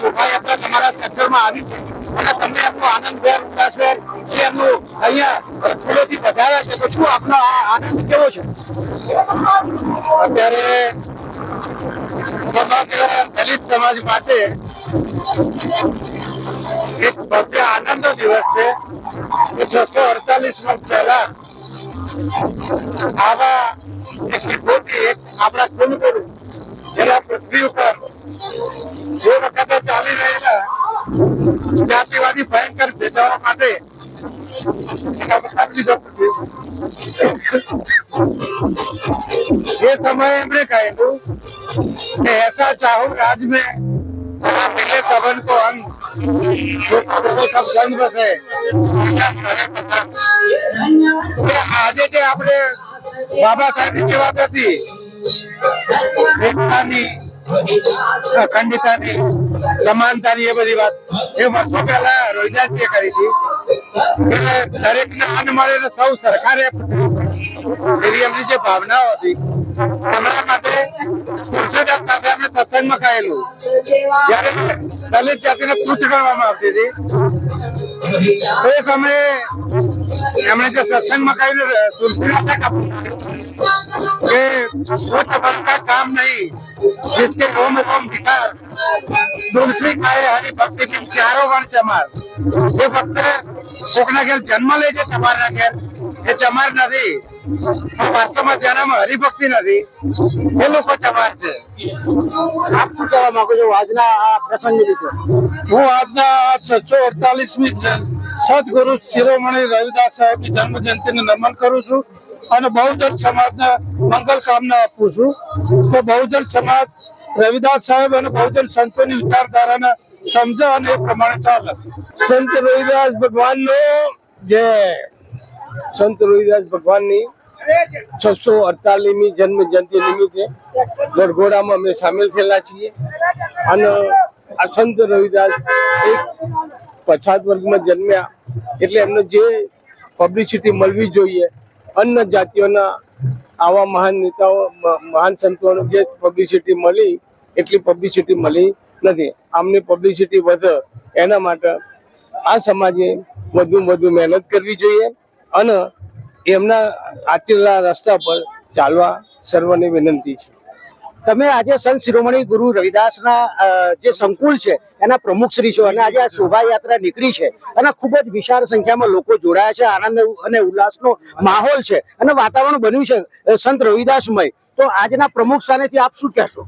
શોભાયાત્રા તમારા સેક્ટરમાં આવી છે. અને તમને એમનો આનંદભેર ઉલ્લાસભેર જે એમનું અહીંયા ફૂલોથી વધાર્યા છે. તો શું આપનો આ આનંદ કેવો છે? અત્યારે સમગ્ર દલિત સમાજ માટે એક ભવ્ય આનંદનો દિવસ છે છસો અડતાલીસ વર્ષ પહેલા આવા એક વિભૂતિ, એક આપણા કુલગુરુ જેના પૃથ્વી ઉપર જે વખતે ચાલી રહેલા જાતિવાદી ભયંકર ભેદાઓ માટે એક અવતાર લીધો ये समय हमने कहेलू कि ऐसा चाहो राज में जहाँ मिले सबन को अंग छोटा बड़ो सब संग बसे કે આજે જે આપણે બાબા સાહેબ ની વાત હતી એકતાની અખંડિતાની સમાનતાની એ બધી વાત. એ વર્ષો પહેલા રોહિદાસજીએ કરી હતી. દરેક ને અન્ન મળે સૌ સરકારે એવી એમની જે ભાવનાઓ હતી, એમના માટે તુલસીદાસ સાથે અમે સત્સંગમાં કહેલું જ્યારે દલિત જાતિને પૂછ ગણવામાં આવતી હતી. એ સમયે એમણે જે સત્સંગમાં કહેલું તુલસીદાસે કહ્યું કે वो तबल का काम नहीं जिसके रोम रोम विकार तुलसी खाए हरि भक्ति की चारो वर्ण चमार જે ફક્ત કોકના ઘેર જન્મ લે છે ચમારના ઘેર એ ચમાર નથી પણ વાસ્તવમાં જેનામાં હરિભક્તિ નથી એ લોકો ચમાર છે આપ શું કહેવા માંગો છો આજના આ પ્રસંગ રીતે હું આજના છસો અડતાલીસમી સદગુરુ શિરોમણી રવિદાસ સાહેબની જન્મ જયંતિને નમન કરું છું અને બહુજન સમાજને મંગલ કામના આપું છું. તો બહુજન સમાજ રવિદાસ સાહેબ અને બહુજન સંતોની વિચારધારાને સમજે અને એ પ્રમાણે ચાલે. સંત રોહિદાસ ભગવાનનો જે સંત રોહિદાસ ભગવાનની છસો અડતાલીસમી જન્મ જયંતિ નિમિત્તે ગરઘોડામાં અમે સામેલ થયેલા છીએ. અને આ સંત રવિદાસ એક પછાત વર્ગમાં જન્મ્યા એટલે એમને જે પબ્લિસિટી મળવી જોઈએ, અન્ય જાતિઓના આવા મહાન નેતાઓ મહાન સંતોને જે પબ્લિસિટી મળી, એટલી પબ્લિસિટી મળી નથી. આમની પબ્લિસિટી વધે, એના માટે આ સમાજે વધુ વધુ મહેનત કરવી જોઈએ અને એમના આચરેલા રસ્તા પર ચાલવા સર્વને વિનંતી છે. તમે આજે સંત શિરોમણી ગુરુ રવિદાસના જે સંકુલ છે, એના પ્રમુખ શ્રી છો અને આજે આ શોભાયાત્રા નીકળી છે, અને ખૂબ જ વિશાળ સંખ્યામાં લોકો જોડાયા છે, આનંદ અને ઉલ્લાસનો માહોલ છે, અને વાતાવરણ બન્યું છે સંત રવિદાસમય. તો આજના પ્રમુખ સ્થાનેથી આપ શું કહેશો?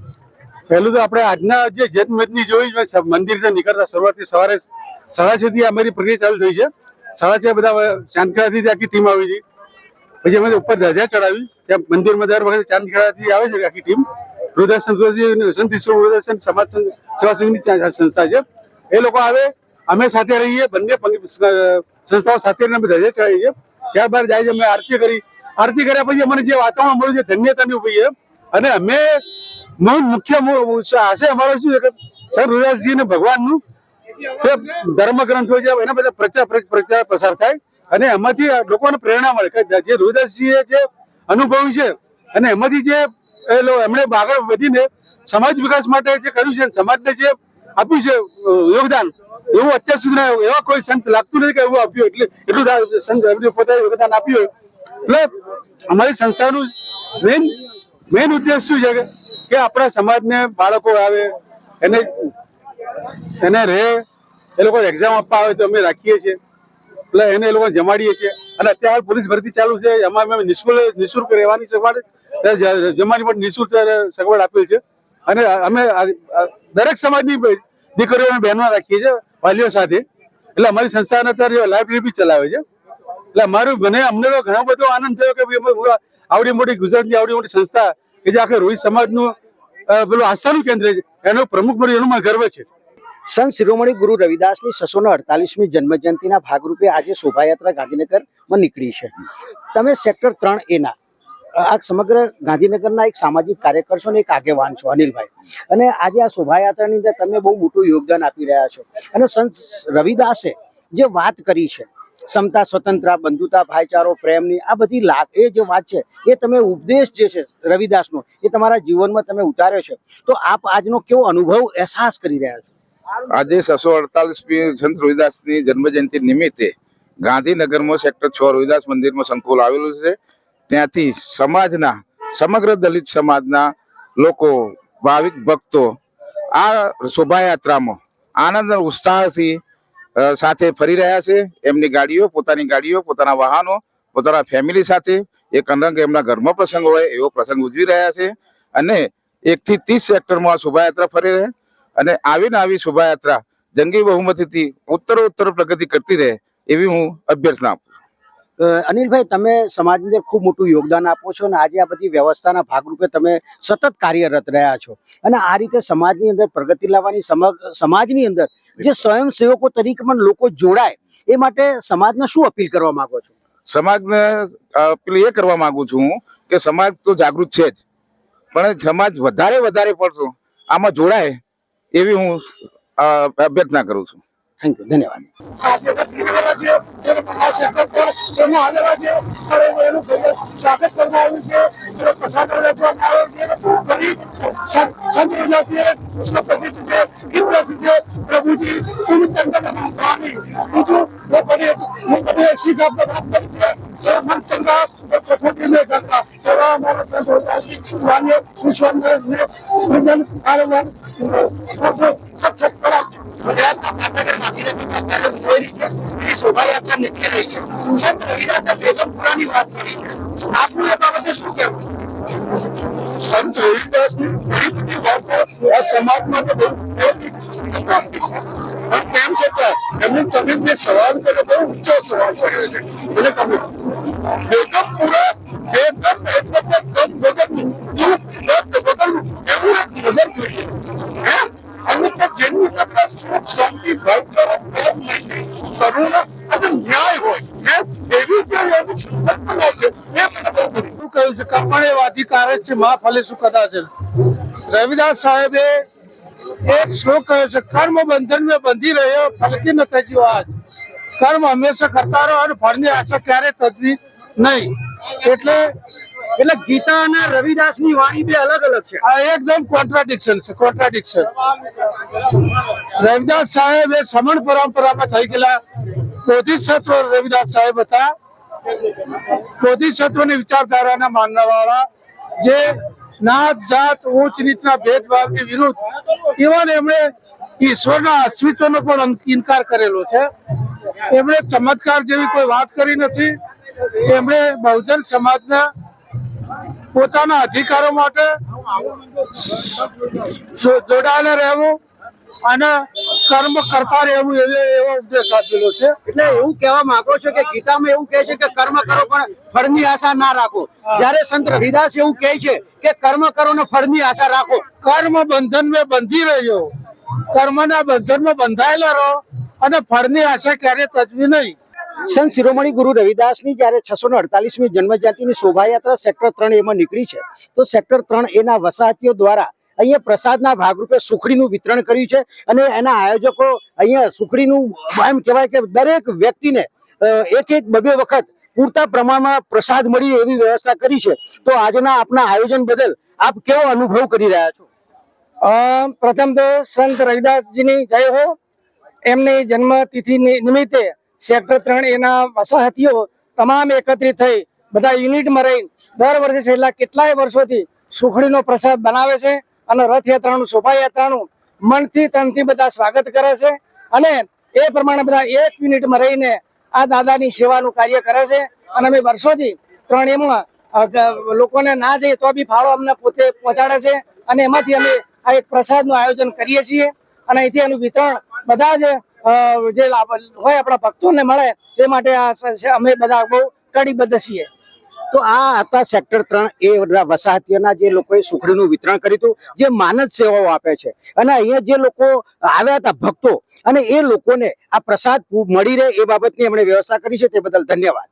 પહેલું તો આપણે આજના જે જન્મદિવસની જોઈ મંદિરથી નીકળતા શરૂઆતથી સવારે, સાડા સુધી અમારી પ્રક્રિયા ચાલુ થઈ છે. સાડા છ બધા ચાંદખેડાથી આખી ટીમ આવી હતી પછી અમે ઉપર ધજા ચડાવી, ત્યાં મંદિરમાં દર વખતે ચાંદખેડાથી આવે છે આખી ટીમ. સંતોષી સંત સંત સમાજ સેવા સંઘની સંસ્થા છે. એ લોકો આવે, અમે સાથે રહીએ, બંને સંસ્થાઓ સાથે અમે ધજે ચડાવીએ છીએ. ત્યારબાદ જાય છે, અમે આરતી કરી. આરતી કર્યા પછી અમને જે વાતાવરણ મળ્યું છે ધન્યતાની ઊભી છે અને અમે મુખ્ય આશય અમારો શું છે કે સર રૂદાસજી ને ભગવાનનું ધર્મ ગ્રંથો છે, એના બધા પ્રચાર પ્રચાર, પ્રસાર થાય. અને એમાંથી લોકોને પ્રેરણા મળે. કે જે રૂદાસજીએ જે અનુભવ્યું છે અને એમાંથી જે એમણે આગળ વધીને સમાજ વિકાસ માટે જે કર્યું છે, સમાજને જે આપ્યું છે યોગદાન, એવું અત્યાર સુધી એવા કોઈ સંત લાગતું નથી કે એવું આપ્યું એટલે એટલું સંત એમને પોતાનું યોગદાન આપ્યું એટલે અમારી સંસ્થાનું મેઇન મેઇન ઉદ્દેશ શું છે કે આપણા સમાજને બાળકો આવે, એને એને રહે, એ લોકો એક્ઝામ આપવા આવે તો અમે રાખીએ છીએ. એટલે એને એ લોકો જમાડીએ છીએ. અને અત્યારે પોલીસ ભરતી ચાલુ છે. એમાં અમે નિઃશુલ્ક નિઃશુલ્ક રહેવાની સગવડ જમવાની પણ નિઃશુલ્ક સગવડ આપેલ છે. અને અમે દરેક સમાજની દીકરીઓ અને બહેનો રાખીએ છીએ, વાલીઓ સાથે. એટલે અમારી સંસ્થાને અત્યારે લાઇબ્રેરી બી ચલાવે છે. એટલે અમારું મને અમને તો ઘણો બધો આનંદ થયો કે આવડી મોટી ગુજરાતની આવડી મોટી સંસ્થા કે જે આખે રોહિત સમાજનું પેલું આસ્થાનું કેન્દ્ર છે. એનો પ્રમુખ મળ્યો એનો મને ગર્વ છે. સંત શિરોમણી ગુરુ રવિદાસની છસો ને અડતાલીસમી જન્મજયંતિના ભાગરૂપે આજે શોભાયાત્રા ગાંધીનગરમાં નીકળી છે. તમે સેક્ટર ત્રણ એના આ સમગ્ર ગાંધીનગરના એક સામાજિક કાર્યકર છો અને એક આગેવાન છો અનિલભાઈ. અને આજે આ શોભાયાત્રાની અંદર તમે બહુ મોટું યોગદાન આપી રહ્યા છો. અને સંત રવિદાસે જે વાત કરી છે, સમતા, સ્વતંત્રતા, બંધુતા, ભાઈચારો, પ્રેમની, આ બધી લાભ એ જે વાત છે, એ તમે ઉપદેશ જે છે રવિદાસનો, એ તમારા જીવનમાં તમે ઉતાર્યો છે. તો આપ આજનો કેવો અનુભવ, અહેસાસ કરી રહ્યા છો? આજે છસો અડતાલીસમી સંત રોહિદાસની જન્મજયંતિ નિમિત્તે ગાંધીનગરમાં સેક્ટર છ રોહિદાસ મંદિરમાં સંકુલ આવેલું છે. ત્યાંથી સમાજના, સમગ્ર દલિત સમાજના લોકો, ભાવિક ભક્તો આ શોભાયાત્રામાં આનંદ અને ઉત્સાહથી સાથે ફરી રહ્યા છે. એમની ગાડીઓ, પોતાની ગાડીઓ, પોતાના વાહનો, પોતાના ફેમિલી સાથે એક અનંગ એમના ઘરમાં પ્રસંગ હોય એવો પ્રસંગ ઉજવી રહ્યા છે. અને એકથી ત્રીસ સેક્ટરમાં આ શોભાયાત્રા ફરી છે. અને આવીને આવી શોભાયાત્રા જંગી બહુમતીથી ઉત્તરોત્તર પ્રગતિ કરતી રહે એવી હું અભ્યર્થના આપું અનિલભાઈ તમે સમાજની અંદર ખૂબ મોટું યોગદાન આપો છો અને આજે આ બધી વ્યવસ્થાના ભાગરૂપે તમે સતત કાર્યરત રહ્યા છો. અને આ રીતે સમાજની અંદર પ્રગતિ લાવવાની સમાજની અંદર જે સ્વયંસેવકો તરીકે પણ લોકો જોડાય એ માટે સમાજને શું અપીલ કરવા માંગો છો? સમાજને અપીલ એ કરવા માંગુ છું હું કે સમાજ તો જાગૃત છે જ પણ સમાજ વધારે વધારે પડતો આમાં જોડાય એવી હું અભ્યર્થના કરું છું. થેન્ક યુ ધન્યવાદ. શીખ આપણે પ્રાપ્ત કરી છે. સંત રવિદાસે બેગમપુરાની વાત કરી. છે આપનું શું કહેવું સંત રવિદાસની ઘણી બધી વાતો આ સમાજ માટે તેમ છતાં એમની જે સવાલ કરે, બહુ ઊંચો સવાલ કર્યો છે. એટલે તમે બેગમપુરા બેગમ એટલે કમ વગરનું એવું એક નજર જોઈએ ન્યાય હોય. હે? એવી જે એવી સંકલ્પના છે. એ મને છે? કર્મણે અધિકાર કદાચ રવિદાસ સાહેબે એક શ્લોક કહે છે, કર્મ બંધન મેં બંધી રહ્યો, ફલતી ન થતી આજ. કર્મ હંમેશા કરતા રહો અને ફળની આશા ક્યારે તજવી નહીં. એટલે એટલે ગીતા અને રવિદાસની વાણી બે અલગ અલગ છે. આ એકદમ કોન્ટ્રાડિક્શન છે કોન્ટ્રાડિક્શન રવિદાસ સાહેબ એ સમણ પરંપરામાં થઈ ગયેલા બોધિસત્વ રવિદાસ સાહેબ હતા. બોધિસત્વની વિચારધારાના માનવાવાળા જે નાત જાત ઊંચ નીચના ભેદભાવની વિરુદ્ધ. ઇવન એમણે ઈશ્વરના અસ્તિત્વનો પણ ઇનકાર કરેલો છે. એમણે ચમત્કાર જેવી કોઈ વાત કરી નથી. એમણે બહુજન સમાજના પોતાના અધિકારો માટે જોડાયેલા રહેવું. અને કર્મ કરતા રહેવું એવો એવો ઉપદેશ આપેલો છે. એટલે એવું કહેવા માંગો છો કે ગીતામાં એવું કહે છે કે કર્મ કરો પણ ફળની આશા ના રાખો. જ્યારે સંત રવિદાસ એવું કહે છે કે કર્મ કરો ને ફળની આશા રાખો. કર્મ બંધન મેં બંધી રહ્યો. કર્મના બંધનમાં બંધાયેલા રહો અને ફળની આશા ક્યારે તજવી નહીં. સંત શિરોમણી ગુરુ રવિદાસની જ્યારે છસો ને અડતાલીસમી જન્મજયંતિની શોભાયાત્રા સેક્ટર ત્રણ એમાં નીકળી છે તો સેક્ટર ત્રણ એના વસાહતીઓ દ્વારા અહીંયા પ્રસાદના ભાગરૂપે સુખડીનું વિતરણ કર્યું છે અને એના આયોજકો અહીંયા સુખડીનું એમ કહેવાય કે દરેક વ્યક્તિને એક એક બબે વખત પૂરતા પ્રમાણમાં પ્રસાદ મળી એવી વ્યવસ્થા કરી છે. તો આજના આપના આયોજન બદલ આપ કેવો અનુભવ કરી રહ્યા છો? પ્રથમ તો સંત રવિદાસજીની જય હો. એમની જન્મ તિથિ નિમિત્તે સેક્ટર ત્રણ એના વસાહતીઓ તમામ એકત્રિત થઈ બધા યુનિટમાં રહી દર વર્ષે છેલ્લા કેટલાય વર્ષોથી સુખડીનો પ્રસાદ બનાવે છે. અને રથયાત્રાનું શોભાયાત્રાનું મનથી તનથી બધા સ્વાગત કરે છે. અને એ પ્રમાણે બધા એક યુનિટમાં રહીને આ દાદાની સેવાનું કાર્ય કરે છે. અને અમે વર્ષોથી ત્રણ એમાં લોકોને ના જઈએ તો બી ફાળો અમને પોતે પહોંચાડે છે. અને એમાંથી અમે આ એક પ્રસાદનું આયોજન કરીએ છીએ. અને અહીંથી એનું વિતરણ બધા જ જે હોય આપણા ભક્તોને મળે એ માટે આ અમે બધા બહુ કડીબદ્ધ છીએ. તો આ હતા સેક્ટર ત્રણ, એ વસાહતીઓના જે લોકોએ સુખડીનું વિતરણ કર્યું હતું, જે માનદ સેવાઓ આપે છે. અને અહીંયા જે લોકો આવ્યા હતા ભક્તો, અને એ લોકોને આ પ્રસાદ મળી રહે એ બાબતની એમણે વ્યવસ્થા કરી છે, તે બદલ ધન્યવાદ.